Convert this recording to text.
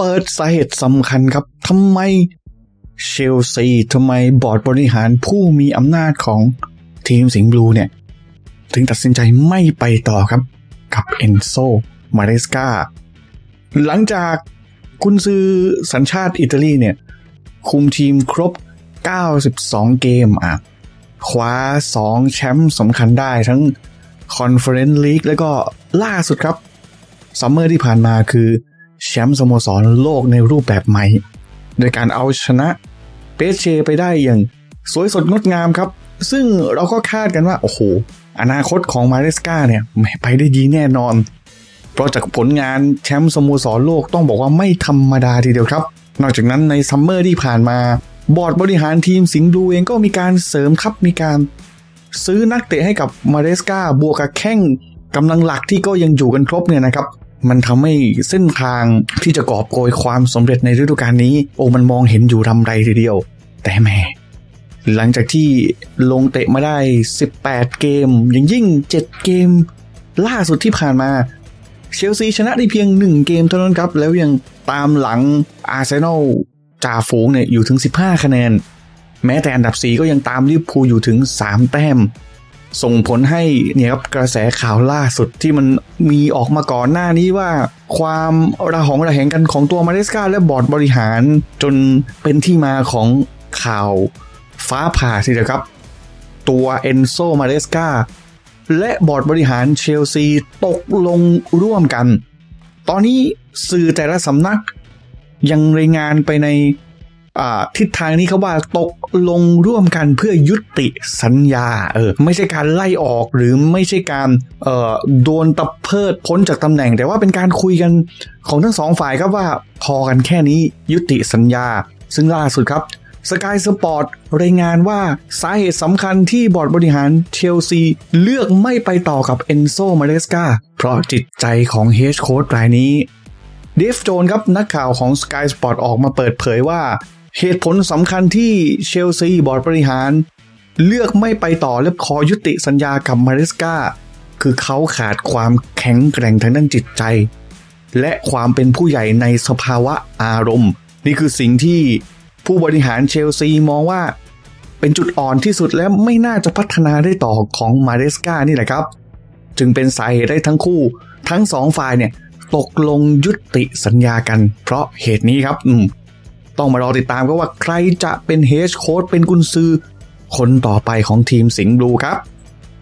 เปิดสาเหตุสำคัญครับทำไมเชลซีทำไมบอร์ดบริหารผู้มีอำนาจของทีมสิงห์บลูเนี่ย ถึงตัดสินใจไม่ไปต่อครับ กับเอนโซมาเรสกาหลังจากกุนซือสัญชาติอิตาลีเนี่ย คุมทีมครบ 92 เกมอะคว้า 2 แชมป์สำคัญได้ทั้งคอนเฟอเรนซ์ลีกแล้วก็ล่าสุดครับซัมเมอร์ที่ผ่านมาคือ แชมป์สโมสรโลกในรูปแบบใหม่ โดยการเอาชนะเปเชไปได้อย่างสวยสดงดงามครับ ซึ่งเราก็คาดกันว่า โอ้โห อนาคตของมาเรสกาเนี่ยไปได้ดีแน่นอน เพราะจากผลงานแชมป์สโมสรโลกต้องบอกว่าไม่ธรรมดาทีเดียวครับ นอกจากนั้นในซัมเมอร์ที่ผ่านมา บอร์ดบริหารทีมสิงห์บลูเองก็มีการเสริมทัพมีการ ซื้อนักเตะให้กับมาเรสกาบวกกับแข้งกำลังหลักที่ก็ยังอยู่กันครบเนี่ยนะครับ มันทำให้เส้นทางที่จะกอบโกยความสำเร็จในฤดูกาลนี้ โอ้มันมองเห็นอยู่รำไรทีเดียว แต่แม่หลังจากที่ลงเตะมาได้ 18 เกมยังยิ่ง 7 เกม ล่าสุดที่ผ่านมา เชลซีชนะได้เพียง 1 เกมเท่านั้นครับ แล้วยังตามหลังอาร์เซนอลจ่าฝูงเนี่ยอยู่ถึง 15 คะแนน แม้แต่อันดับ 4 ก็ยังตามลิเวอร์พูลอยู่ถึง 3 แต้ม ส่งผลให้เนี่ยครับกระแสข่าวล่าสุดที่มันมีออกมาก่อนหน้านี้ว่าความระหองระแหงกันของตัวมาเรสกาและบอร์ดบริหาร จนเป็นที่มาของข่าวฟ้าผ่าสิเดียวครับ ตัวเอนโซมาเรสกาและบอร์ดบริหารเชลซีตกลงร่วมกัน ตอนนี้สื่อแต่ละสำนักยังรายงานไปใน ทิศทางนี้เขาว่าตกลงร่วมกันเพื่อยุติสัญญาเออไม่ใช่การไล่ออกหรือไม่ใช่การเอ่อโดนตะเพิดพ้นจากตำแหน่ง แต่ว่าเป็นการคุยกันของทั้งสองฝ่ายครับว่าพอกันแค่นี้ยุติสัญญา ซึ่งล่าสุดครับสกายสปอร์ตรายงานว่าสาเหตุสำคัญที่บอร์ดบริหารเชลซีเลือกไม่ไปต่อกับเอนโซมาเรสกาเพราะจิตใจของเฮดโค้ชรายนี้เดฟโจนครับนักข่าวของ Sky Sport ออกมาเปิดเผยว่า เหตุผลสำคัญที่เชลซีบอร์ดบริหาร เลือกไม่ไปต่อและขอยุติสัญญากับมาริสกาคือเขาขาดความแข็งแกร่งทางด้านจิตใจ และความเป็นผู้ใหญ่ในสภาวะอารมณ์ นี่คือสิ่งที่ผู้บริหารเชลซีมองว่า เป็นจุดอ่อนที่สุดและไม่น่าจะพัฒนาได้ต่อของมาเรสกานี่แหละครับ จึงเป็นสาเหตุได้ทั้งคู่ ทั้งสองฝ่ายเนี่ยตกลงยุติสัญญากัน เพราะเหตุนี้ครับอืม ต้องมารอติดตามกันว่าใครจะเป็นเฮดโค้ดเป็นกุนซือ คนต่อไปของทีมสิงห์บลูครับ